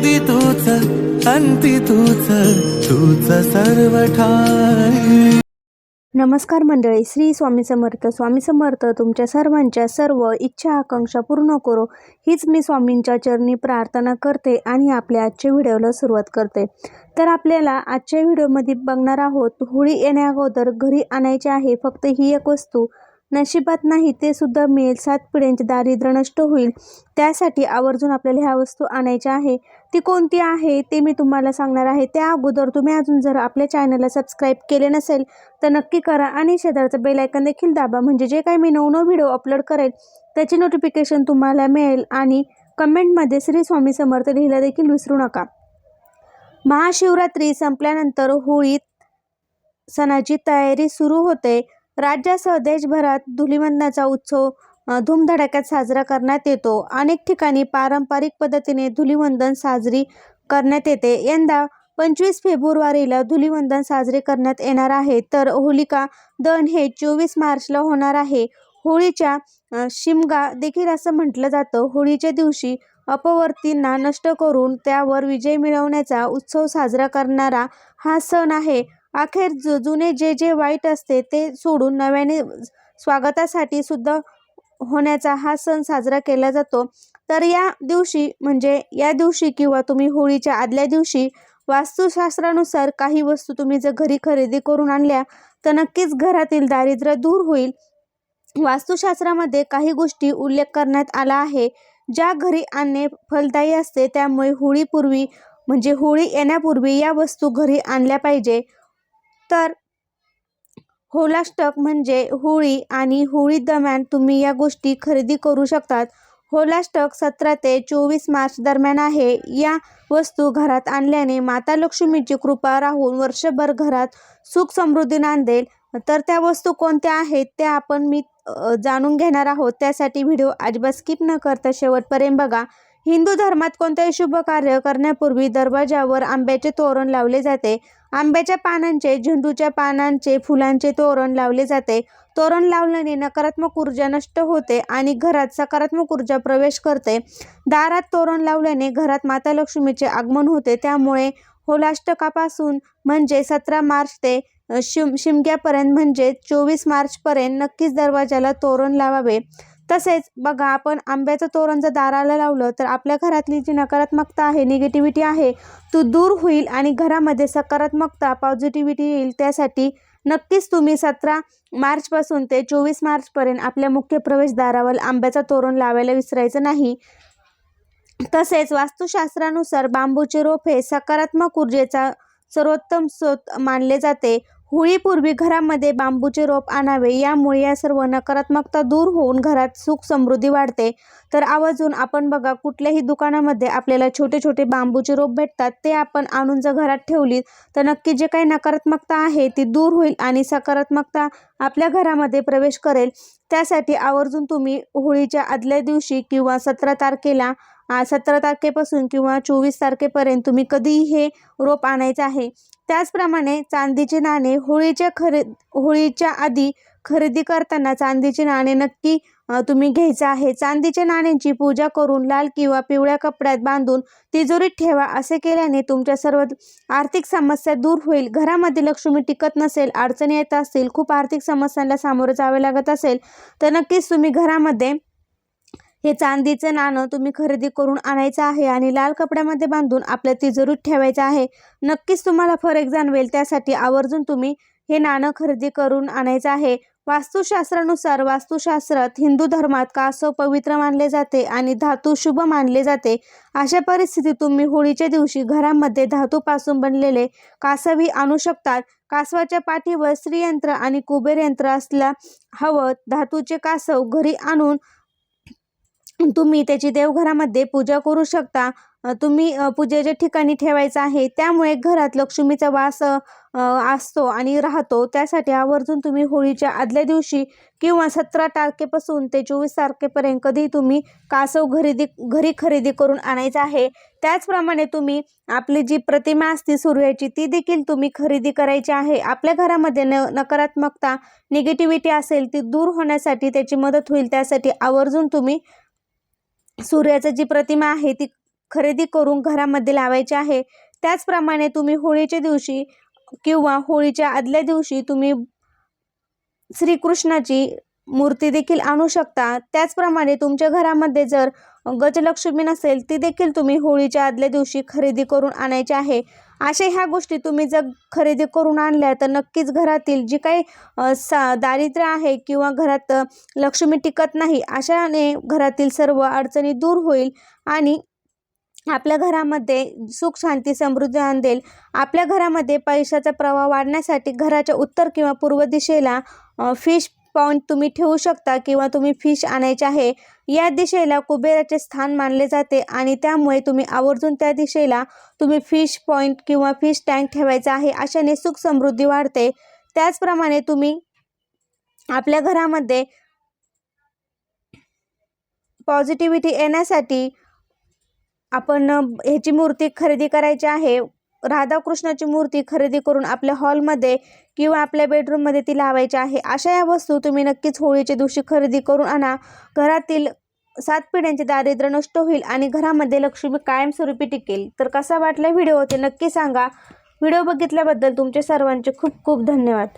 आधी तूच अंती तूच तूच सर्व ठाई नमस्कार मंडळी श्री स्वामी समर्थ. स्वामी समर्थ तुमच्या सर्वांच्या सर्व इच्छा आकांक्षा पूर्ण करो. हीच मी स्वामींच्या चरणी प्रार्थना करते आणि आपल्या आजच्या व्हिडिओला सुरुवात करते. तर आपल्याला आजच्या व्हिडिओमध्ये बघणार आहोत होळी येण्याअगोदर घरी आणायची आहे फक्त ही एक वस्तू. नशिबात नाही ते सुद्धा मिळेल. सात पिढ्यांचे दारिद्र्य नष्ट होईल. त्यासाठी आवर्जून आपल्याला ह्या वस्तू आणायच्या आहे. ती कोणती आहे ते मी तुम्हाला सांगणार आहे. त्या अगोदर तुम्ही अजून जर आपल्या चॅनलला सबस्क्राईब केले नसेल तर नक्की करा आणि शेजारचं बेलायकन देखील दाबा. म्हणजे जे काही मी नवनव व्हिडिओ अपलोड करेल त्याची नोटिफिकेशन तुम्हाला मिळेल आणि कमेंटमध्ये श्री स्वामी समर्थ लिहिला देखील विसरू नका. महाशिवरात्री संपल्यानंतर होळीत सणाची तयारी सुरू होते. राज्यासह देशभरात धुलिवंदनाचा उत्सव धूमधडाक्यात साजरा करण्यात येतो. अनेक ठिकाणी पारंपरिक पद्धतीने धुलिवंदन साजरी करण्यात येते. यंदा पंचवीस फेब्रुवारीला धुलिवंदन साजरे करण्यात येणार आहे. तर होलिका दहन हे चोवीस मार्चला होणार आहे. होळीच्या शिमगा देखील असं म्हटलं जातं. होळीच्या दिवशी अपवर्तींना नष्ट करून त्यावर विजय मिळवण्याचा उत्सव साजरा करणारा हा सण आहे. अखेर जु जुने जे जे वाईट असते ते सोडून नव्याने स्वागतासाठी सुद्धा होण्याचा हा सण साजरा केला जातो. तर या दिवशी म्हणजे या दिवशी किंवा तुम्ही होळीच्या आदल्या दिवशी वास्तुशास्त्रानुसार काही वस्तू तुम्ही जर घरी खरेदी करून आणल्या तर नक्कीच घरातील दारिद्र्य दूर होईल. वास्तुशास्त्रामध्ये काही गोष्टी उल्लेख करण्यात आला आहे. ज्या घरी आणणे फलदायी असते त्यामुळे होळीपूर्वी म्हणजे होळी येण्यापूर्वी या वस्तू घरी आणल्या पाहिजे. तर होलाष्टक म्हणजे होळी आणि होळी दरम्यान तुम्ही या गोष्टी खरेदी करू शकतात. होलाष्टक सतरा ते चोवीस मार्च दरम्यान आहे. या वस्तू घरात आणल्याने माता लक्ष्मीची कृपा राहून वर्षभर घरात सुख समृद्धी नांदेल. तर त्या वस्तू कोणत्या आहेत त्या आपण मी जाणून घेणार आहोत. त्यासाठी व्हिडिओ अजिबात स्किप न करता शेवटपर्यंत बघा. हिंदू धर्मात कोणतेही शुभ कार्य करण्यापूर्वी दरवाजावर आंब्याचे तोरण लावले जाते. आंब्याच्या पानांचे झेंडूच्या पानांचे फुलांचे तोरण लावले जाते. तोरण लावल्याने नकारात्मक ऊर्जा नष्ट होते आणि घरात सकारात्मक ऊर्जा प्रवेश करते. दारात तोरण लावल्याने घरात माता लक्ष्मीचे आगमन होते. त्यामुळे होलाष्टकापासून म्हणजे सतरा मार्च ते शिम शिमग्यापर्यंत म्हणजे चोवीस मार्चपर्यंत नक्कीच दरवाजाला तोरण लावावे. तसेच बघा आपण आंब्याचं तोरण जर दाराला लावलं तर आपल्या घरातली जी नकारात्मकता आहे निगेटिव्हिटी आहे तो दूर होईल आणि घरामध्ये सकारात्मकता पॉझिटिव्हिटी येईल. त्यासाठी नक्कीच तुम्ही सतरा मार्चपासून ते चोवीस मार्चपर्यंत आपल्या मुख्य प्रवेशद्वारावर आंब्याचं तोरण लावायला विसरायचं नाही. तसेच वास्तुशास्त्रानुसार बांबूचे रोप हे सकारात्मक ऊर्जेचा सर्वोत्तम स्रोत मानले जाते. होळीपूर्वी घरामध्ये बांबूचे रोप आणावे यामुळे या सर्व नकारात्मकता दूर होऊन घरात सुख समृद्धी वाढते. तर आवर्जून आपण बघा कुठल्याही दुकानामध्ये आपल्याला छोटे छोटे बांबूचे रोप भेटतात ते आपण आणून जर घरात ठेवली तर नक्की जे काही नकारात्मकता आहे ती दूर होईल आणि सकारात्मकता आपल्या घरामध्ये प्रवेश करेल. त्यासाठी आवर्जून तुम्ही होळीच्या आदल्या दिवशी किंवा सतरा तारखेला सतरा तारखेपासून किंवा चोवीस तारखेपर्यंत तुम्ही कधीही हे रोप आणायचं आहे. त्याचप्रमाणे चांदीचे नाणे होळीच्या खरे होळीच्या आधी खरेदी करताना चांदीचे नाणे नक्की तुम्ही घ्यायचं आहे. चांदीच्या नाण्यांची पूजा करून लाल किंवा पिवळ्या कपड्यात बांधून तिजोरीत ठेवा. असे केल्याने तुमच्या सर्व आर्थिक समस्या दूर होईल. घरामध्ये लक्ष्मी टिकत नसेल अडचणी येत असतील खूप आर्थिक समस्यांना सामोरं जावे लागत असेल तर नक्कीच तुम्ही घरामध्ये हे चांदीचं नाणं तुम्ही खरेदी करून आणायचं आहे आणि लाल कपड्यामध्ये बांधून आपल्या तिजोरीत ठेवायचं आहे. नक्कीच तुम्हाला फरक जाणवेल. त्यासाठी आवर्जून तुम्ही हे नाणं खरेदी करून आणायचं आहे. वास्तुशास्त्रानुसार वास्तुशास्त्रात हिंदू धर्मात कासव पवित्र मानले जाते आणि धातू शुभ मानले जाते. अशा परिस्थितीत तुम्ही होळीच्या दिवशी घरामध्ये धातूपासून बनलेले कासवी आणू शकतात. कासवाच्या पाठीवर श्रीयंत्र आणि कुबेर यंत्र असला हवं धातूचे कासव घरी आणून तुम्ही त्याची देवघरामध्ये पूजा करू शकता. तुम्ही पूजेच्या ठिकाणी ठेवायचं आहे त्यामुळे घरात लक्ष्मीचा वास असतो आणि राहतो. त्यासाठी आवर्जून तुम्ही होळीच्या आदल्या दिवशी किंवा सतरा तारखेपासून ते चोवीस तारखेपर्यंत कधी तुम्ही कासव खरेदी घरी खरेदी करून आणायचं आहे. त्याचप्रमाणे तुम्ही आपली जी प्रतिमा असते सूर्याची ती देखील तुम्ही खरेदी करायची आहे. आपल्या घरामध्ये न नकारात्मकता निगेटिव्हिटी असेल ती दूर होण्यासाठी त्याची मदत होईल. त्यासाठी आवर्जून तुम्ही सूर्याचं जी प्रतिमा आहे ती खरेदी करून घरामध्ये लावायची आहे. त्याचप्रमाणे तुम्ही होळीच्या दिवशी किंवा होळीच्या आदल्या दिवशी तुम्ही श्रीकृष्णाची मूर्ती देखील आणू शकता. त्याचप्रमाणे तुमच्या घरामध्ये जर गजलक्ष्मी नसेल ती देखील तुम्ही होळीच्या आदल्या दिवशी खरेदी करून आणायची आहे. अशा ह्या गोष्टी तुम्ही जर खरेदी करून आणल्या तर नक्कीच घरातील जी काही सा दारिद्र्य आहे किंवा घरात लक्ष्मी टिकत नाही अशाने घरातील सर्व अडचणी दूर होईल आणि आपल्या घरामध्ये सुख शांती समृद्धी आणेल आपल्या घरामध्ये पैशाचा प्रवाह वाढण्यासाठी घराच्या उत्तर किंवा पूर्व दिशेला फिश पॉईंट तुम्ही ठेवू शकता किंवा तुम्ही फिश आणायचे आहे या दिशेला कुबेराचे स्थान मानले जाते आणि त्यामुळे तुम्ही आवर्जून त्या दिशेला तुम्ही फिश पॉईंट किंवा फिश टँक ठेवायचा आहे अशाने सुख समृद्धी वाढते. त्याचप्रमाणे तुम्ही आपल्या घरामध्ये पॉझिटिव्हिटी येण्यासाठी आपण ह्याची मूर्ती खरेदी करायची आहे. राधाकृष्णाची मूर्ती खरेदी करून आपल्या हॉलमध्ये किंवा आपल्या बेडरूममध्ये ती लावायची आहे. अशा या वस्तू तुम्ही नक्कीच होळीच्या दिवशी खरेदी करून आणा. घरातील सात पिढ्यांचे दारिद्र्य नष्ट होईल आणि घरामध्ये लक्ष्मी कायमस्वरूपी टिकेल. तर कसा वाटला व्हिडिओ ते नक्की सांगा. व्हिडिओ बघितल्याबद्दल तुमचे सर्वांचे खूप खूप धन्यवाद.